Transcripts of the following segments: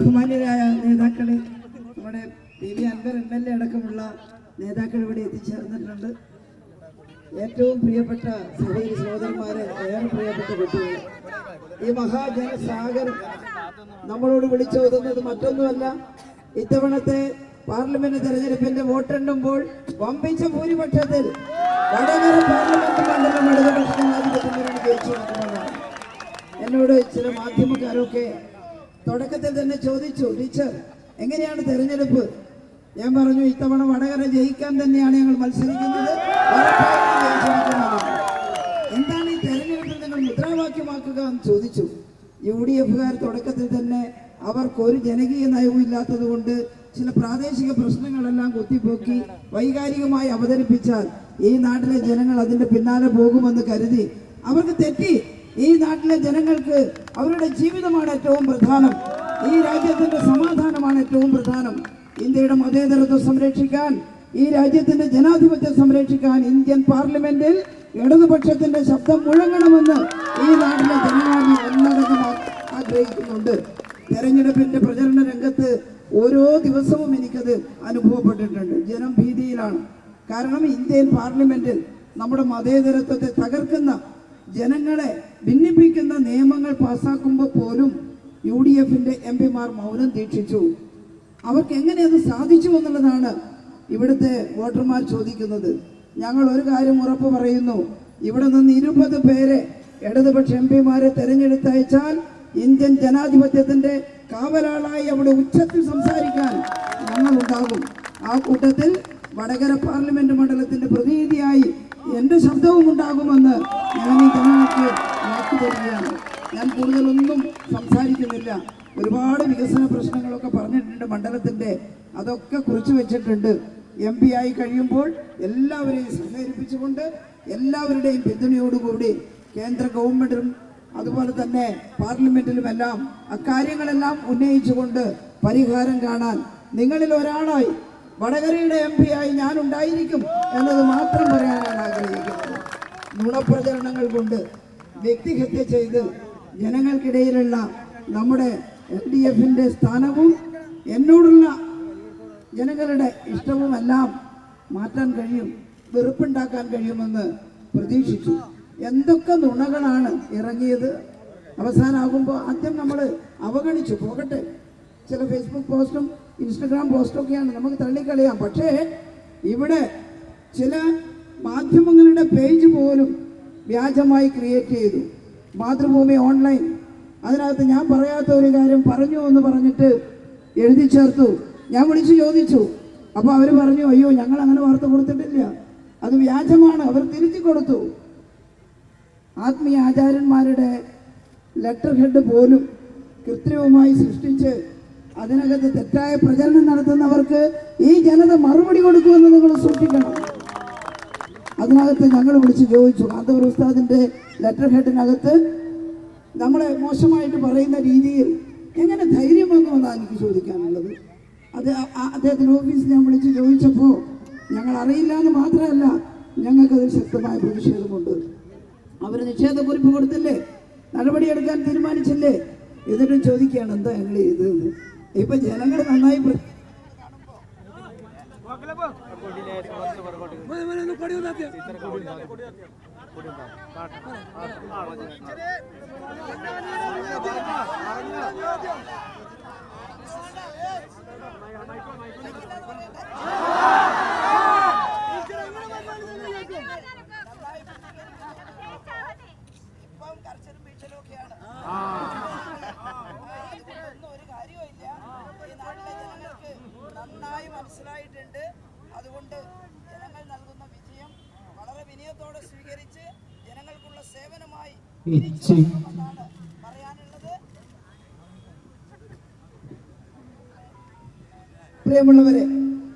ബഹുമാന്യരായ നേതാക്കളെ നമ്മുടെ P V Anvar M L A അടക്കമുള്ള നേതാക്കൾ ഇവിടെ എത്തിച്ചേർന്നിട്ടുണ്ട്. ഏറ്റവും പ്രിയപ്പെട്ട സഹോദരി സഹോദരന്മാരെ ഏറെ പ്രിയപ്പെട്ട കുട്ടികൾ ഈ മഹാജനസാഗരം നമ്മളോട് വിളിച്ചോതുന്നത് മറ്റൊന്നുമല്ല. ഇത്തവണത്തെ പാർലമെന്റ് തെരഞ്ഞെടുപ്പിന്റെ വോട്ടെണ്ണുമ്പോൾ വമ്പിച്ച ഭൂരിപക്ഷത്തിൽ വടകര പാർലമെന്റ് മണ്ഡലം ഇടതുപക്ഷ ജനാധിപത്യ എന്നോട് ചില മാധ്യമക്കാരൊക്കെ തുടക്കത്തിൽ തന്നെ ചോദിച്ചു ടീച്ചർ എങ്ങനെയാണ് തെരഞ്ഞെടുപ്പ്? ഞാൻ പറഞ്ഞു ഇത്തവണ വടകര ജയിക്കാൻ തന്നെയാണ് ഞങ്ങൾ മത്സരിക്കുന്നത്. എന്താണ് ഈ തെരഞ്ഞെടുപ്പിൽ നിങ്ങൾ മുദ്രാവാക്യമാക്കുക എന്ന് ചോദിച്ചു. യു ഡി എഫുകാർ തുടക്കത്തിൽ തന്നെ അവർക്ക് ഒരു ജനകീയ നയവും ഇല്ലാത്തത് കൊണ്ട് ചില പ്രാദേശിക പ്രശ്നങ്ങളെല്ലാം കുത്തിപ്പൊക്കി വൈകാരികമായി അവതരിപ്പിച്ചാൽ ഈ നാട്ടിലെ ജനങ്ങൾ അതിന്റെ പിന്നാലെ പോകുമെന്ന് കരുതി. അവർക്ക് തെറ്റി. ഈ നാട്ടിലെ ജനങ്ങൾക്ക് അവരുടെ ജീവിതമാണ് ഏറ്റവും പ്രധാനം. ഈ രാജ്യത്തിന്റെ സമാധാനമാണ് ഏറ്റവും പ്രധാനം. ഇന്ത്യയുടെ മതേതരത്വം സംരക്ഷിക്കാൻ ഈ രാജ്യത്തിന്റെ ജനാധിപത്യം സംരക്ഷിക്കാൻ ഇന്ത്യൻ പാർലമെന്റിൽ ഇടതുപക്ഷത്തിന്റെ ശബ്ദം മുഴങ്ങണമെന്ന് ഈ നാട്ടിലെ ജനങ്ങളാണ് ഒന്നടങ്കം ആഗ്രഹിക്കുന്നുണ്ട്. തെരഞ്ഞെടുപ്പിന്റെ പ്രചരണ രംഗത്ത് ഓരോ ദിവസവും എനിക്കത് അനുഭവപ്പെട്ടിട്ടുണ്ട്. ജനം ഭീതിയിലാണ് കാരണം ഇന്ത്യൻ പാർലമെന്റിൽ നമ്മുടെ മതേതരത്വത്തെ തകർക്കുന്ന ജനങ്ങളെ ഭിന്നിപ്പിക്കുന്ന നിയമങ്ങൾ പാസ്സാക്കുമ്പോൾ പോലും യു ഡി എഫിന്റെ എം പിമാർ മൗനം ദീക്ഷിച്ചു. അവർക്ക് എങ്ങനെ അത് സാധിച്ചു എന്നുള്ളതാണ് ഇവിടുത്തെ വോട്ടർമാർ ചോദിക്കുന്നത്. ഞങ്ങൾ ഒരു കാര്യം ഉറപ്പ് പറയുന്നു. ഇവിടെ നിന്ന് ഇരുപത് പേരെ ഇടതുപക്ഷ എം പിമാരെ തെരഞ്ഞെടുത്തയച്ചാൽ ഇന്ത്യൻ ജനാധിപത്യത്തിന്റെ കാവലാളായി അവിടെ ഉച്ചത്തിൽ സംസാരിക്കാൻ ഞങ്ങൾ ഉണ്ടാകും ആ കൂട്ടത്തിൽ വടകര പാർലമെന്റ് മണ്ഡലത്തിന്റെ പ്രതിനിധിയായി എന്റെ ശബ്ദവും ഉണ്ടാകുമെന്ന് ഞാൻ ഈ ജനങ്ങൾക്ക് വാക്കു തരികയാണ്. ഞാൻ കൂടുതലൊന്നും സംസാരിക്കുന്നില്ല. ഒരുപാട് വികസന പ്രശ്നങ്ങളൊക്കെ പറഞ്ഞിട്ടുണ്ട് മണ്ഡലത്തിന്റെ. അതൊക്കെ കുറിച്ച് വെച്ചിട്ടുണ്ട്. എം പി ആയി കഴിയുമ്പോൾ എല്ലാവരെയും സഹകരിപ്പിച്ചുകൊണ്ട് എല്ലാവരുടെയും പിന്തുണയോടുകൂടി കേന്ദ്ര ഗവൺമെന്റും അതുപോലെ തന്നെ പാർലമെന്റിലുമെല്ലാം അക്കാര്യങ്ങളെല്ലാം ഉന്നയിച്ചുകൊണ്ട് പരിഹാരം കാണാൻ നിങ്ങളിൽ ഒരാളായി വടകരയുടെ എം ആയി ഞാൻ ഉണ്ടായിരിക്കും എന്നത് മാത്രം പറയാനാണ് നുണപ്രചരണങ്ങൾ കൊണ്ട് വ്യക്തിഹത്യ ചെയ്ത് ജനങ്ങൾക്കിടയിലുള്ള നമ്മുടെ എൽ ഡി എഫിന്റെ സ്ഥാനവും എന്നോടുള്ള ജനങ്ങളുടെ ഇഷ്ടവുമെല്ലാം മാറ്റാൻ കഴിയും വെറുപ്പുണ്ടാക്കാൻ കഴിയുമെന്ന് പ്രതീക്ഷിച്ചു. എന്തൊക്കെ നുണകളാണ് ഇറങ്ങിയത്? അവസാനമാകുമ്പോൾ ആദ്യം നമ്മൾ അവഗണിച്ചു. പോകട്ടെ. ചില ഫേസ്ബുക്ക് പോസ്റ്റും ഇൻസ്റ്റഗ്രാം പോസ്റ്റും ഒക്കെയാണ്. നമുക്ക് തള്ളിക്കളയാം. പക്ഷേ ഇവിടെ ചില മാധ്യമങ്ങളുടെ പേജ് പോലും വ്യാജമായി ക്രിയേറ്റ് ചെയ്തു. മാതൃഭൂമി ഓൺലൈൻ. അതിനകത്ത് ഞാൻ പറയാത്ത ഒരു കാര്യം പറഞ്ഞു എന്ന് പറഞ്ഞിട്ട് എഴുതി ചേർത്തു. ഞാൻ വിളിച്ചു ചോദിച്ചു. അപ്പോൾ അവർ പറഞ്ഞു അയ്യോ ഞങ്ങൾ അങ്ങനെ വാർത്ത കൊടുത്തിട്ടില്ല. അത് വ്യാജമാണ്. അവർ തിരുത്തി കൊടുത്തു. ആത്മീയ ആചാര്യന്മാരുടെ ലെറ്റർ ഹെഡ് പോലും കൃത്രിമമായി സൃഷ്ടിച്ച് അതിനകത്ത് തെറ്റായ പ്രചരണം നടത്തുന്നവർക്ക് ഈ ജനത മറുപടി കൊടുക്കുമെന്ന് നിങ്ങൾ സൂക്ഷിക്കണം. അതിനകത്ത് ഞങ്ങൾ വിളിച്ച് ചോദിച്ചു കാന്തപുര ഉസ്താദിന്റെ ലെറ്റർ ഹെഡിനകത്ത് നമ്മളെ മോശമായിട്ട് പറയുന്ന രീതിയിൽ എങ്ങനെ ധൈര്യം വന്നുവെന്നാണ് എനിക്ക് ചോദിക്കാനുള്ളത്? അത് അദ്ദേഹത്തിന്റെ ഓഫീസിൽ ഞാൻ വിളിച്ച് ചോദിച്ചപ്പോൾ ഞങ്ങൾ അറിയില്ല എന്ന് മാത്രമല്ല ഞങ്ങൾക്കതിൽ ശക്തമായ പ്രതിഷേധമുണ്ട്. അവർ നിഷേധ നിഷേധക്കുറിപ്പ് കൊടുത്തില്ലേ? നടപടിയെടുക്കാൻ തീരുമാനിച്ചില്ലേ? എന്നിട്ടും ചോദിക്കുകയാണ് എന്താ ഞങ്ങൾ ചെയ്തതെന്ന്? ഇപ്പം ജനങ്ങൾ നന്നായി പ്ര- ഇപ്പം കർശനം വീഴ്ചയിലൊക്കെയാണ് ഇതൊന്നും ഒരു കാര്യവുമില്ല ഈ നാട്ടിലെ ജനങ്ങൾക്ക് നന്നായി മനസ്സിലായിട്ടുണ്ട് അതുകൊണ്ട് ജനങ്ങൾ നൽകുന്ന വിജയം വളരെ വിനയത്തോടെ സ്വീകരിച്ച് ജനങ്ങൾക്കുള്ള സേവനമായി എന്നാണ് പറയാനുള്ളത്. പ്രിയമുള്ളവരെ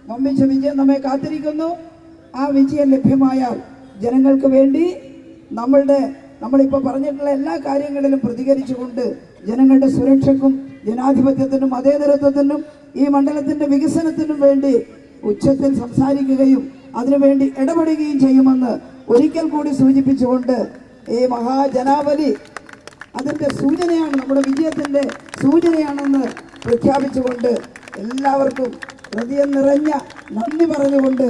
വമ്പിച്ച വിജയം നമ്മെ കാത്തിരിക്കുന്നു. ആ വിജയം ലഭ്യമായാൽ ജനങ്ങൾക്ക് വേണ്ടി നമ്മളുടെ നമ്മളിപ്പോൾ പറഞ്ഞിട്ടുള്ള എല്ലാ കാര്യങ്ങളിലും പ്രതികരിച്ചുകൊണ്ട് ജനങ്ങളുടെ സുരക്ഷക്കും ജനാധിപത്യത്തിനും അതേ മതേതരത്വത്തിനും ഈ മണ്ഡലത്തിന്റെ വികസനത്തിനും വേണ്ടി ഉച്ചത്തിൽ സംസാരിക്കുകയും അതിനുവേണ്ടി ഇടപെടുകയും ചെയ്യുമെന്ന് ഒരിക്കൽ കൂടി സൂചിപ്പിച്ചുകൊണ്ട് ഈ മഹാജനാവലി അതിന്റെ സൂചനയാണ് നമ്മുടെ വിജയത്തിന്റെ സൂചനയാണെന്ന് പ്രഖ്യാപിച്ചുകൊണ്ട് എല്ലാവർക്കും ഹൃദയം നിറഞ്ഞ നന്ദി പറഞ്ഞുകൊണ്ട്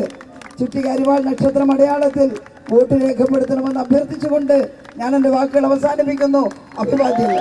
ചുറ്റികരിവാൾ നക്ഷത്രം അടയാളത്തിൽ വോട്ട് രേഖപ്പെടുത്തണമെന്ന് അഭ്യർത്ഥിച്ചുകൊണ്ട് ഞാൻ എന്റെ വാക്കുകൾ അവസാനിപ്പിക്കുന്നു. അഭിവാദ്യങ്ങൾ